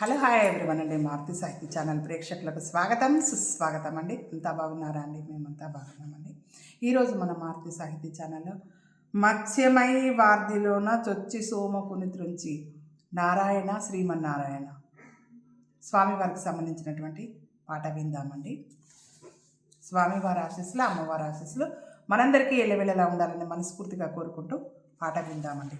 Hello hi everyone అండి. మారుతి సాహిత్య channel ప్రేక్షకులకు స్వాగతం సుస్వాగతం అండి. అంతా బాగున్నారా అండి? మేమంతా బాగున్నామండి. ఈరోజు మన మారుతి సాహిత్య ఛానల్లో మత్స్యమై వార్ధిలోన చొచ్చి సోమకుని త్రుంచి నారాయణ శ్రీమన్నారాయణ స్వామివారికి సంబంధించినటువంటి పాట విందామండి. స్వామివారి ఆశీస్సులు అమ్మవారి ఆశీస్సులు మనందరికీ ఎల్లవెళ్ళలా ఉండాలని మనస్ఫూర్తిగా కోరుకుంటూ పాట విందామండి.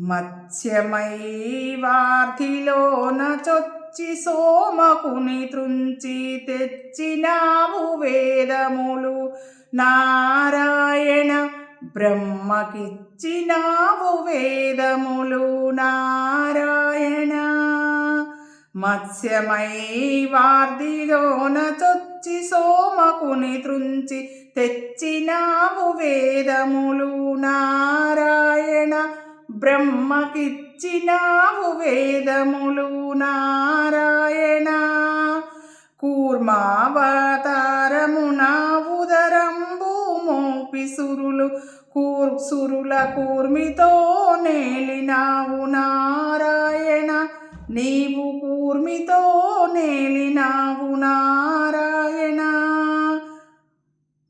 మత్స్యమైవార్థిలోన చొచ్చి సోమకుని త్రుంచి తెచ్చినావు వేదములు. నారాయణ బ్రహ్మకిచ్చినావు వేదములు. నారాయణ మత్స్యమైవార్ధిలోన చొచ్చి సోమకుని త్రుంచి తెచ్చినావు వేదములు. నారాయణ బ్రహ్మకిచ్చినావు వేదములు నారాయణ. కూర్మావతారము నా ఉదరంబు మోపి సురులు కూర్ సురుల కూర్మితో నేలినావు నారాయణ. నీవు కూర్మితో నేలినావు నారాయణ.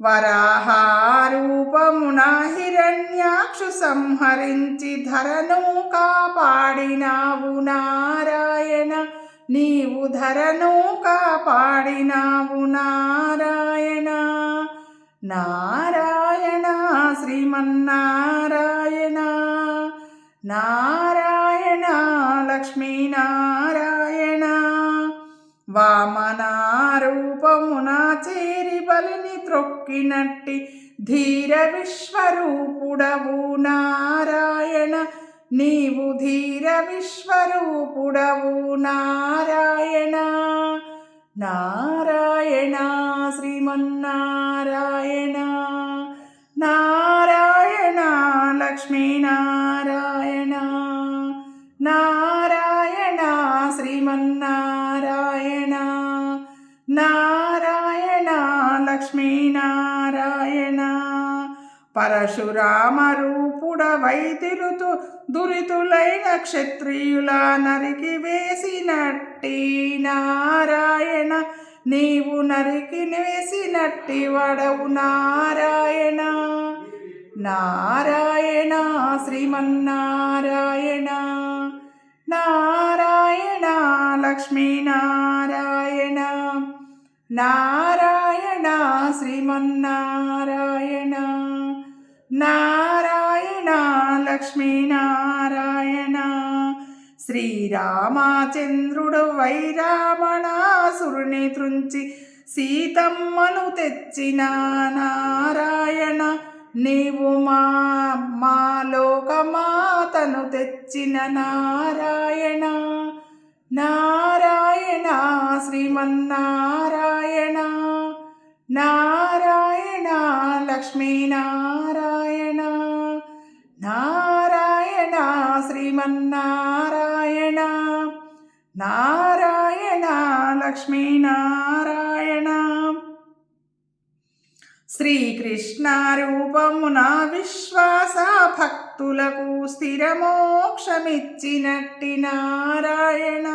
వరాహా వరాహారూపమున హిరణ్యాక్షు సంహరించి ధరను కాపాడినావు నారాయణ. నీవు ధరను కాపాడినావు నారాయణ. నారాయణ శ్రీమన్నారాయణ. నారాయణ లక్ష్మీనారాయణ. వామనారూపమున చేరి బలిని త్రొక్కినట్టి ధీర విశ్వరూపుడవు నారాయణ. నీవు ధీర విశ్వరూపుడవు నారాయణ. నారాయణ శ్రీమన్నారాయణ. నారాయణ లక్ష్మీనారాయణ. పరశురామ రూపుడ తిరుతు దురితులైన క్షత్రియుల నరికి వేసినట్టి నారాయణ. నీవు నరికి వేసినట్టి వడవు నారాయణ. నారాయణ శ్రీమన్నారాయణ. నారాయణ లక్ష్మీనారాయణ. నారాయణ శ్రీమన్నారాయణ. నారాయణ లక్ష్మీనారాయణ శ్రీరామచంద్రుడు వైరామణాసురుని త్రుంచి సీతమ్మను తెచ్చిన నారాయణ. నీవు మా మా లోకమాతను తెచ్చిన నారాయణ. నారాయణ శ్రీమన్నారాయణ. నారాయణ లక్ష్మీనారాయణ శ్రీమన్నారాయణ. నారాయణ లక్ష్మీనారాయణ. శ్రీకృష్ణ రూపమున విశ్వాస భక్తులకు స్థిరమోక్షమిచ్చినట్టి నారాయణ.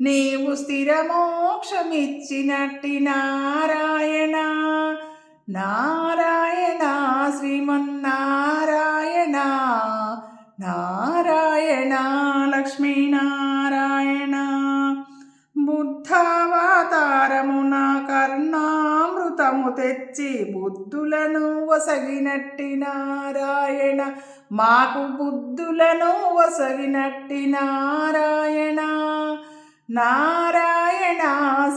నీవు స్థిరమోక్షమిచ్చినట్టి నారాయణ. నారాయణ శ్రీమన్నారాయణ. నారాయణ లక్ష్మీనారాయణ బుద్ధావతారమున కర్ణామృతము తెచ్చి బుద్ధులను వసగినట్టి నారాయణ. మాకు బుద్ధులను వసగినట్టి నారాయణ. నారాయణ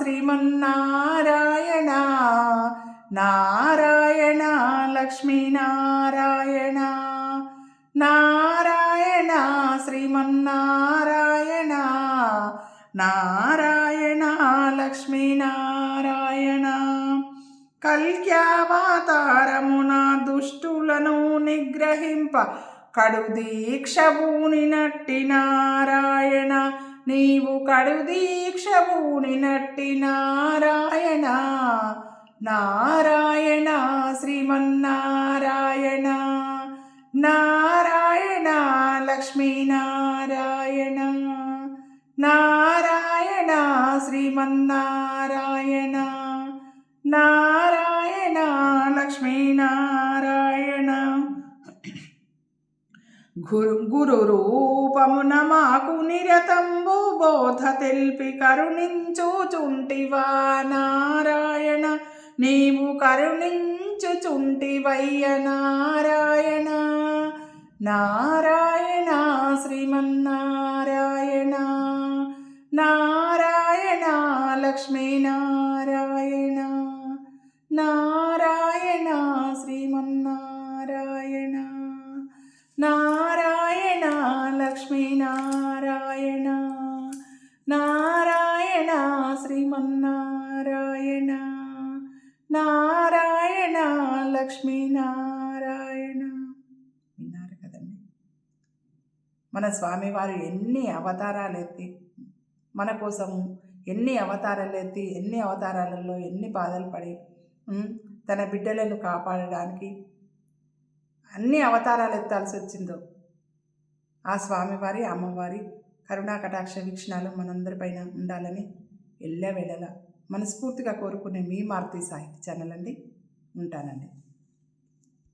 శ్రీమన్నారాయణ. నారాయణ లక్ష్మీనారాయణ నా శ్రీమన్నారాయణ నారాయణ లక్ష్మీనారాయణ కల్క్యావతారమున దుష్టులను నిగ్రహింప కడు దీక్షభూనినట్టి నారాయణ నీవు కడు దీక్షభూనినట్టి నారాయణ నారాయణ శ్రీమన్నారాయణ నారాయణ లక్ష్మీనారాయణ నారాయణ శ్రీమన్నారాయణ. నారాయణ లక్ష్మీనారాయణ. గురు గురు రూపమున మాకు నిరతంబు బోధ తెల్పి కరుణించుచుంటివా నారాయణ. నీవు కరుణించుచుంటివయ్య నారాయణ. నారాయణ లక్ష్మీనారాయణ నారాయణ శ్రీమన్నారాయణ నారాయణ లక్ష్మీనారాయణ నారాయణ శ్రీమన్నారాయణ నారాయణ లక్ష్మీనారాయణ. విన్నారు కదండి. మన స్వామివారు ఎన్ని అవతారాలు ఎత్తి మన కోసము ఎన్ని అవతారాలు ఎత్తి ఎన్ని అవతారాలలో ఎన్ని బాధలు పడి తన బిడ్డలను కాపాడడానికి అన్ని అవతారాలు ఎత్తాల్సి వచ్చిందో. ఆ స్వామివారి అమ్మవారి కరుణా కటాక్ష వీక్షణాలు మనందరిపైన ఉండాలని ఎల్లవేళలా మనస్ఫూర్తిగా కోరుకునే మీ మారుతి సాహిత్య ఛానల్ అండి. ఉంటానండి.